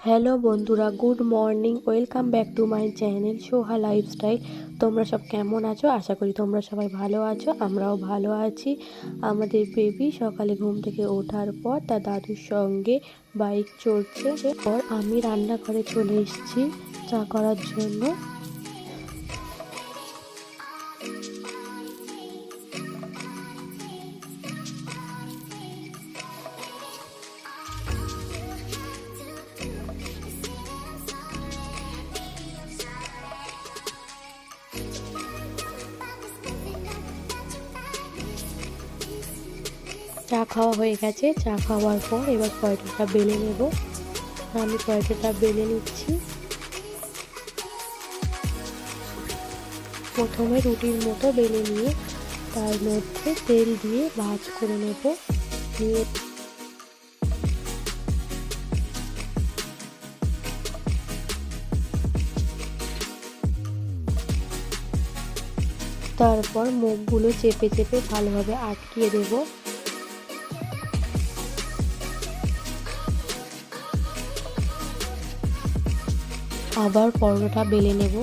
Hello বন্ধুরা, good morning, welcome back to my channel Soha lifestyle. তোমরা সব কেমন আছো? আশা করি তোমরা সবাই ভালো আছো, আমরাও ভালো আছি। আমাদের বেবি সকালে ঘুম থেকে ওঠার পর তার দাদুর সঙ্গে বাইক চড়ছে। পর আমি রান্নাঘরে চলে এসেছি চা করার জন্য। চা খাওয়া হয়ে গেছে। চা খাওয়ার পর এবার পরোটাটা বেলে নেব। আমি পরোটাটা বেলে নিচ্ছি। প্রথমে রুটির মতো বেলে নিয়ে তার মধ্যে তেল দিয়ে ভাজ করে নেব। নিয়ে তারপর মুখগুলো চেপে চেপে ভালোভাবে আটকিয়ে দেবো। আবার পরোটা বেলে নেব।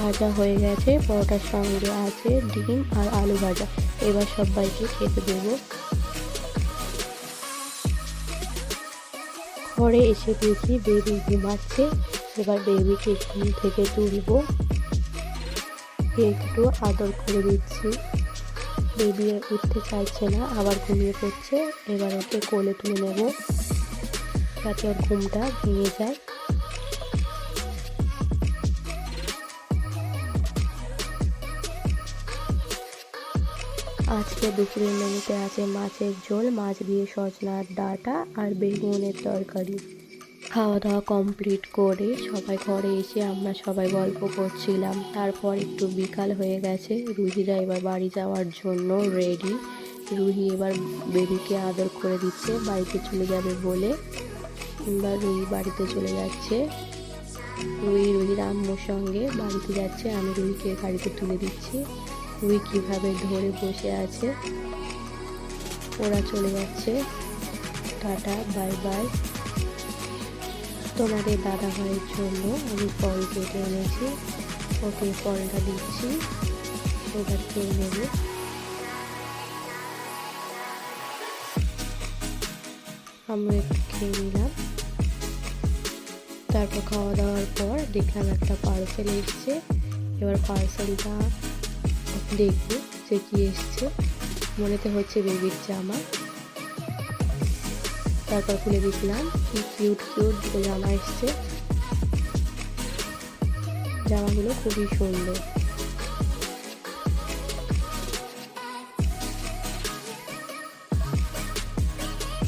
ভাজা হয়ে গেছে। পরোটার সঙ্গে আছে ডিম আর আলু ভাজা। এবার সবাইকে খেতে দেব। ঘরে এসে দেখি বেবি ঘুমাচ্ছে এবার বেবিকে ঘুম থেকে তুলব। একটু আদর করে দিচ্ছি। বেবি উঠতে চাইছে না, আবার ঘুমিয়ে পড়ছে, এবার ওকে কোলে তুলে নেব। যাতে ওর ঘুমটা ভেঙে যায়। আজকে দুপুরের মেনুতে আছে মাছের ঝোল, মাছ দিয়ে সজনার ডাটা আর বেগুনের তরকারি। খাওয়া দাওয়া কমপ্লিট করে সবাই ঘরে এসে আমরা সবাই গল্প করছিলাম। তারপর একটু বিকাল হয়ে গেছে, রুহিরা এবার বাড়ি যাওয়ার জন্য রেডি রুহি এবার বেবিকে আদর করে দিচ্ছে, বাড়িতে চলে যাবে বলে। এবার রুহি বাড়িতে চলে যাচ্ছে। রুহি রুহির আম্মুর সঙ্গে বাড়িতে যাচ্ছে, আমি রুহিকে গাড়িতে তুলে দিচ্ছি। রুই কীভাবে ধরে বসে আছে? ওরা চলে যাচ্ছে। টাটা, বাই বাই। তোমাদের দাদা ভাইয়ের জন্য আমি ফল কেটে এনেছি। ওকে ফলটা দিচ্ছি। ওবার খেয়ে নেবে। আমরা একটু খেয়ে নিলাম। তারপর খাওয়া দাওয়ার পর দেখলাম একটা পার্সেল এসছে। এবার পার্সেলটা দেখব যে কি এসছে। মনেতে হচ্ছে বেবির জামা। তারপর খুলে দেখলাম কি কিউট কিউট দুটো জামা এসছে। জামাগুলো খুবই সুন্দর।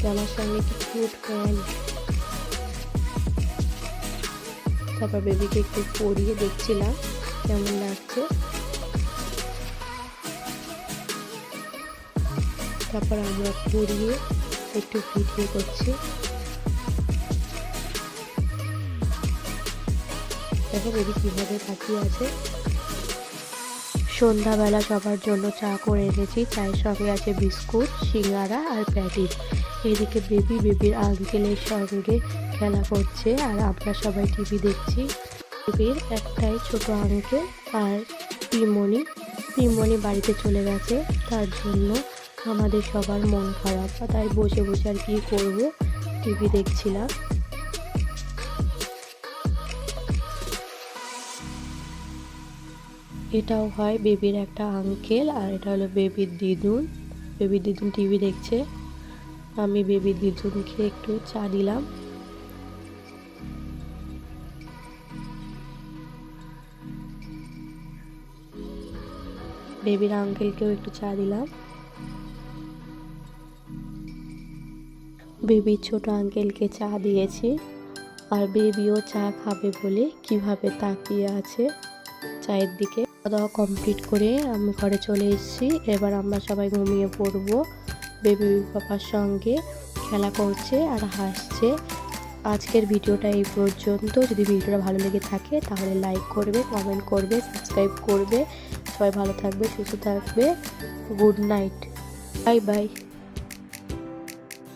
জামার সঙ্গে কি কিউট প্যান্ট তারপর বেবিকে একটু পরিয়ে দেখছিলাম, কেমন লাগছে। তারপর আমরা পরিয়ে একটু ভিডিও করছি। দেখো বেবি কীভাবে তাকিয়ে আছে। সন্ধ্যাবেলা সবার জন্য চা করে এনেছি। চায়ের সঙ্গে আছে বিস্কুট, সিঙ্গারা আর প্যাটিস। এদিকে বেবি, বেবির আঙ্কেলের সঙ্গে খেলা করছে আর আমরা সবাই টিভি দেখছি। বেবির একটাই ছোট আঙ্কেল আর পিমনি। পিমনি বাড়িতে চলে গেছে। তার জন্য আমাদের সবার মন খারাপ তাই বসে বসে আর কি করব? টিভি দেখছিলাম। এটাও হয় বেবির একটা আঙ্কেল আর এটা হলো বেবির দিদুন। বেবির দিদুন টিভি দেখছে। আমি বেবির দিদুনকে একটু চা দিলাম। বেবির আঙ্কেলকেও একটু চা দিলাম। বেবির ছোট আঙ্কেলকে চা দিয়েছি। আর বেবিও চা খাবে বলে কীভাবে তাকিয়ে আছে চায়ের দিকে। খাওয়া কমপ্লিট করে আমি ঘরে চলে এসেছি। এবার আমরা সবাই ঘুমিয়ে পড়ব। বেবি পাপার সঙ্গে খেলা করছে আর হাসছে। আজকের ভিডিওটা এই পর্যন্ত। যদি ভিডিওটা ভালো লেগে থাকে তাহলে লাইক করবে কমেন্ট করবে সাবস্ক্রাইব করবে। সবাই ভালো থাকবে, সুস্থ থাকবে। Good night. Bye bye.